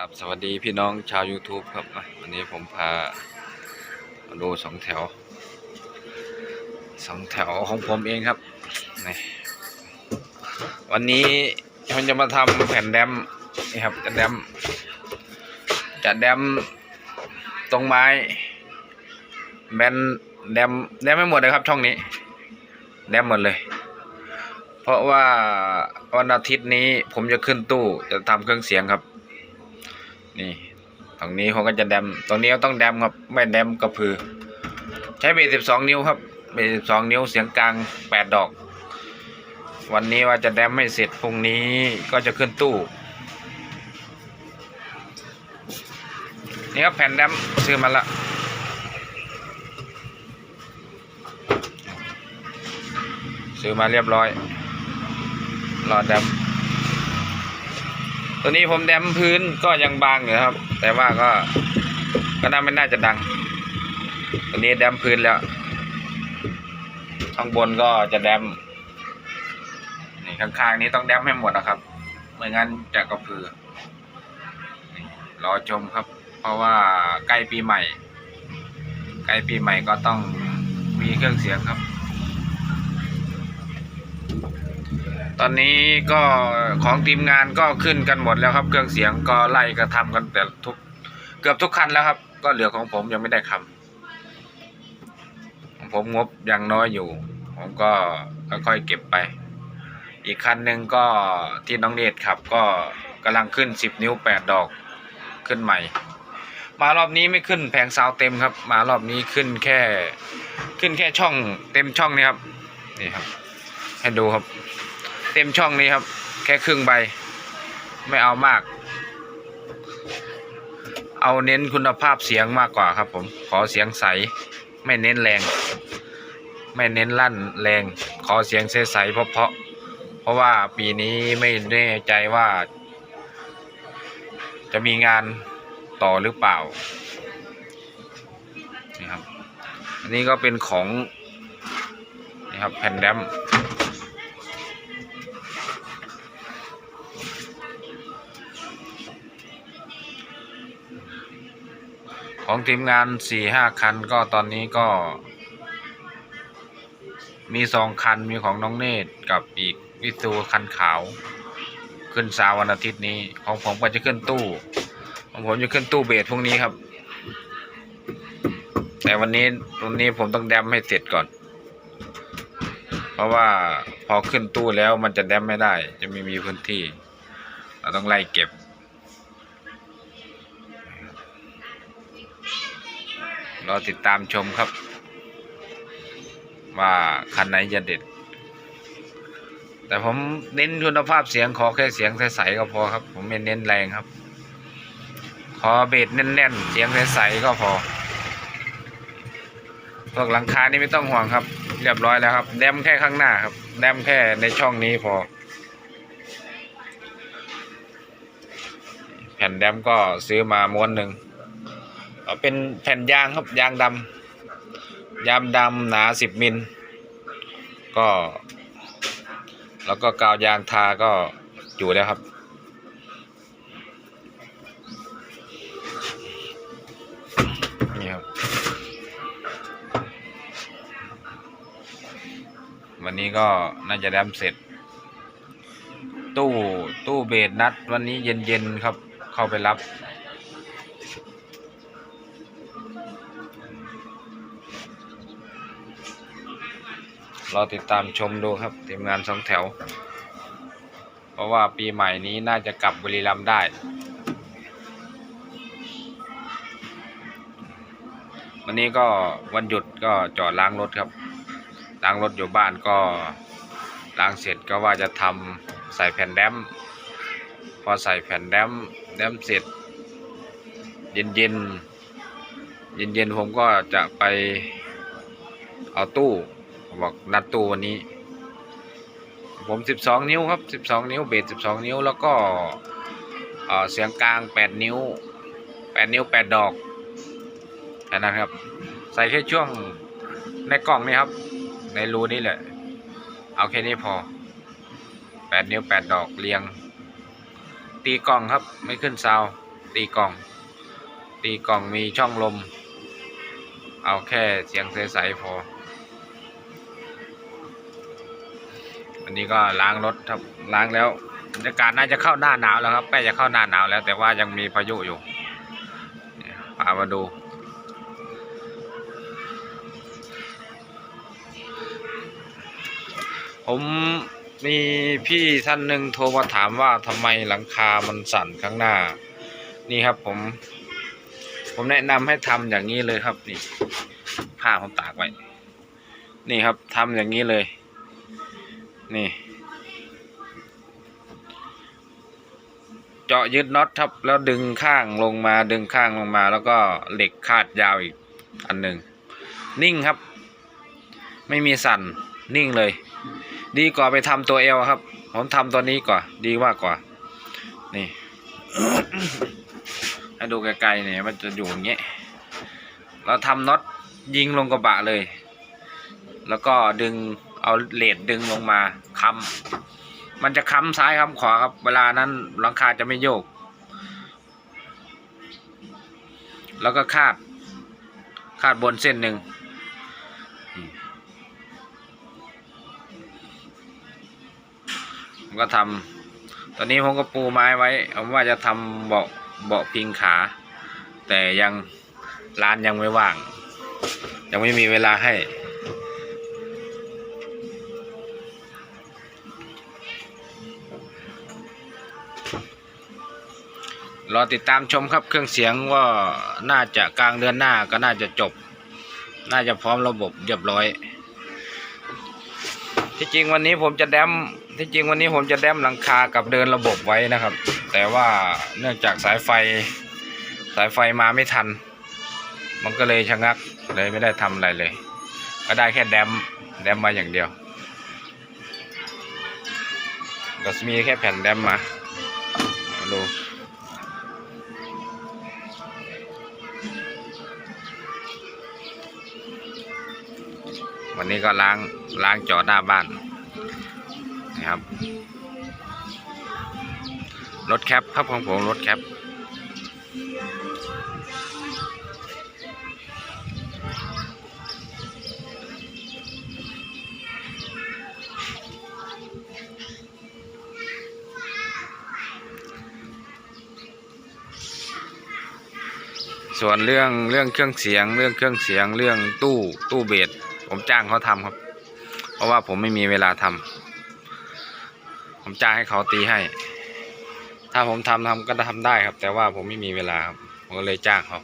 ครับสวัสดีพี่น้องชาว YouTube ครับวันนี้ผมพามาดูสองแถวสองแถวของผมเองครับนี่วันนี้ผมจะมาทำแผ่นแดมนี่ครับจะแดมจะแดมตรงไม้แบนแดมแดมไม่หมดเลยครับช่องนี้แดมหมดเลย เพราะว่าวันอาทิตย์นี้ผมจะขึ้นตู้จะทำเครื่องเสียงครับ นี่ ตรงนี้ผมก็จะแดม ตรงนี้ก็ต้องแดมครับ ไม่แดมก็พือ ใช้เบสสิบสองนิ้วครับ เบสสิบสองนิ้วเสียงกลางแปดดอก วันนี้ว่าจะแดมไม่เสร็จ พรุ่งนี้ก็จะขึ้นตู้ นี่ครับแผ่นแดมซื้อมาละซื้อมาเรียบร้อย รอแดม ตัวนี้ผมแดมพื้นก็ยังบางอยู่ครับ แต่ว่าก็ก็น่าไม่น่าจะดัง ตัวนี้แดมพื้นแล้ว ข้างบนก็จะแดมนี่ข้างๆนี้ต้องแดมให้หมดนะครับไม่งั้นจะกระพือรอชมครับ เพราะว่าใกล้ปีใหม่ ใกล้ปีใหม่ก็ต้องมีเครื่องเสียงครับ ตอนนี้ก็ของทีมงานก็ขึ้นกันหมดแล้วครับ เครื่องเสียงก็ไล่กระทำกันแต่ทุกเกือบทุกคันแล้วครับ ก็เหลือของผมยังไม่ได้ทำของผมงบยังน้อยอยู่ ผมก็ค่อยๆเก็บไป อีกคันหนึ่งก็ที่น้องเนตรขับ ก็กำลังขึ้นสิบนิ้วแปดดอกขึ้นใหม่ มารอบนี้ไม่ขึ้นแผงซาวเต็มครับ มารอบนี้ขึ้นแค่ขึ้นแค่ช่องเต็มช่องนี้ครับนี่ครับให้ดูครับ เต็มช่องนี้ครับ แค่ครึ่งใบ ไม่เอามาก เอาเน้นคุณภาพเสียงมากกว่าครับผม ขอเสียงใส ไม่เน้นแรง ไม่เน้นลั่นแรง ขอเสียงใสๆเพราะเพราะเพราะว่าปีนี้ไม่แน่ใจว่า จะมีงานต่อหรือเปล่านี่ครับอันนี้ก็เป็นของนี่ครับแผ่นแดม ของทีมงานสี่ห้าคันก็ตอนนี้ก็ มีสองคันมีของน้องเนตรกับอีกวิสูคันขาว ขึ้นซาวันอาทิตย์นี้ ของผมก็จะขึ้นตู้ของผมจะขึ้นตู้เบสพรุ่งนี้ครับ แต่วันนี้ตรงนี้ผมต้องแดมให้เสร็จก่อน เพราะว่าพอขึ้นตู้แล้วมันจะแดมไม่ได้ จะไม่มีพื้นที่ เราต้องไล่เก็บ รอติดตามชมครับ ว่าคันไหนจะเด็ด แต่ผมเน้นคุณภาพเสียงขอแค่เสียงใสๆก็พอครับ ผมไม่เน้นแรงครับ ขอเบสแน่นๆ เสียงใสๆก็พอพวกหลังคานี่ไม่ต้องห่วงครับ เรียบร้อยแล้วครับ แดมแค่ข้างหน้าครับ แดมแค่ในช่องนี้พอ แผ่นแดมก็ซื้อมาม้วนหนึ่ง เอาเป็นแผ่นยางครับยางดำยางดำหนาสิบมิลก็ แล้วก็กาวยางทาก็อยู่แล้วครับ นี่ครับ วันนี้ก็น่าจะแดมเสร็จ ตู้ตู้เบสนัดวันนี้เย็นๆครับเข้าไปรับ รอติดตามชมดูครับทีมงานสองแถว เพราะว่าปีใหม่นี้น่าจะกลับบุรีรัมย์ได้ วันนี้ก็วันหยุดก็จอดล้างรถครับ ล้างรถอยู่บ้านก็ล้างเสร็จก็ว่าจะทำใส่แผ่นแดมพอใส่แผ่นแดมแดมเสร็จ เย็นเย็นเย็นเย็นผมก็จะไปเอาตู้ บอกนัดตู้วันนี้ ผมสิบสองนิ้วครับสิบสองนิ้วเบสสิบสองนิ้ว แล้วก็เเสียงกลางแปดนิ้วแปดนิ้วแปดดอกแค่นั้นครับ ใส่แค่ช่วงในกล่องนี้ครับ ในรูนี้แหละ เอาแค่นี้พอแปดนิ้วแปดดอกเรียง ตีกล่องครับไม่ขึ้นซาวตีกล่อง ตีกล่องมีช่องลม เอาแค่เสียงใสๆพอ อันนี้ก็ล้างรถครับล้างแล้วบรรยากาศน่าจะเข้าหน้าหนาวแล้วครับใกล้จะเข้าหน้าหนาวแล้ว แต่ว่ายังมีพายุอยู่พามาดู ผมมีพี่ท่านหนึ่งโทรมาถามว่าทำไมหลังคามันสั่นข้างหน้า นี่ครับผม ผมแนะนำให้ทำอย่างนี้เลยครับนี่ผ้าผมตากไว้ นี่ครับทำอย่างนี้เลย นี่ เจาะยึดน็อตครับ แล้วดึงข้างลงมาดึงข้างลงมา แล้วก็เหล็กคาดยาวอีกอันหนึ่งนิ่งครับ ไม่มีสั่นนิ่งเลย ดีกว่าไปทำตัวเอลครับ ผมทำตัวนี้ก่อนดีมากกว่า นี่ให้ดูไกลๆเนี่ยมันจะอยู่อย่างเงี้ยเราทำน็อตยิงลงกระบะเลย แล้วก็ดึง เอาเลดดึงลงมาค้ำมันจะค้ำซ้ายค้ำขวาครับ เวลานั้นหลังคาจะไม่โยก แล้วก็คาด คาดบนเส้นหนึ่งก็ทำตอนนี้ผมก็ปูไม้ไว้ผมว่าจะทำเบาะเบาะพิงขา แต่ยังร้านยังไม่ว่าง ยังไม่มีเวลาให้ รอติดตามชมครับเครื่องเสียงว่าน่าจะกลางเดือนหน้าก็น่าจะจบ น่าจะพร้อมระบบเรียบร้อย ที่จริงวันนี้ผมจะแดมที่จริงวันนี้ผมจะแดมหลังคากับเดินระบบไว้นะครับ แต่ว่าเนื่องจากสายไฟสายไฟมาไม่ทัน มันก็เลยชะงักเลยไม่ได้ทำอะไรเลย ก็ได้แค่แดมแดมมาอย่างเดียวก็มีแค่แผ่นแดมมามาดู วันนี้ก็ล้างล้างจอหน้าบ้านนะครับ รถแคปครับของผมรถแคปส่วนเรื่องเรื่องเครื่องเสียง เรื่องเครื่องเสียงเรื่องตู้ตู้เบส ผมจ้างเขาทำครับ เพราะว่าผมไม่มีเวลาทำผมจ้างให้เขาตีให้ ถ้าผมทำทำก็ทำได้ครับ แต่ว่าผมไม่มีเวลาครับผมก็เลยจ้างเขา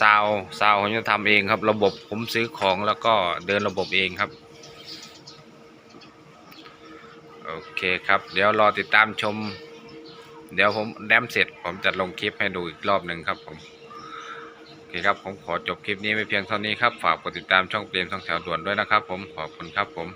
ซาวซาวผมจะทำเองครับ ระบบผมซื้อของแล้วก็เดินระบบเองครับโอเคครับ เดี๋ยวรอติดตามชม เดี๋ยวผมแดมเสร็จ ผมจะลงคลิปให้ดูอีกรอบหนึ่งครับผม เคครับผมขอจบคลิปนี้ไว้เพียงเท่านี้ครับ ฝากกดติดตามช่องเปลี่ยนช่องแถวด่วนด้วยนะครับผมขอบคุณครับผม